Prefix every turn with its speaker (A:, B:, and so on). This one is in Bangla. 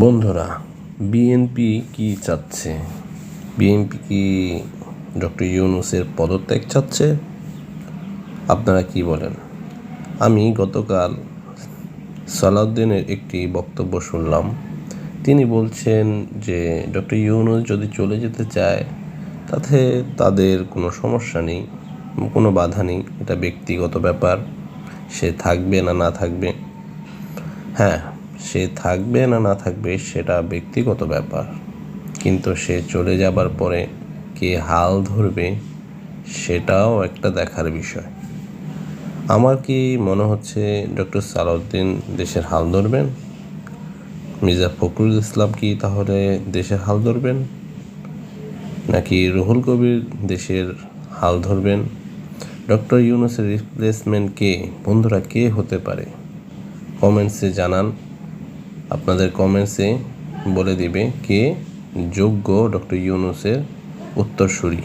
A: বন্ধুরা বিএনপি কি চাচ্ছে? বিএনপি কি ডক্টর ইউনুসের পদত্যাগ চাচ্ছে? আপনারা কি বলেন? আমি গতকাল সালাউদ্দিনের একটি বক্তব্য শুনলাম। তিনি বলছেন যে, ডক্টর ইউনুস যদি চলে যেতে চায়, তাতে তাদের কোনো সমস্যা নেই, কোনো বাধা নেই, এটা ব্যক্তিগত ব্যাপার, সে থাকবে না না থাকবে। হ্যাঁ সে থাকবে না না থাকবে সেটা ব্যক্তিগত ব্যাপার। কিন্তু সে চলে যাবার পরে কে হাল ধরবে সেটাও একটা দেখার বিষয়। আমার কি মনে হচ্ছে ডক্টর সালাউদ্দিন দেশের হাল ধরবেন? মির্জা ফখরুল ইসলাম কি তাহলে দেশের হাল ধরবেন? নাকি রুহুল কবির দেশের হাল ধরবেন? ডক্টর ইউনুসের রিপ্লেসমেন্ট কে? বন্ধুরা, কে হতে পারে? কমেন্টসে জানান। আপনাদের কমেন্টসে বলে দিবে কে যোগ্য ডক্টর ইউনুসের উত্তরসূরি।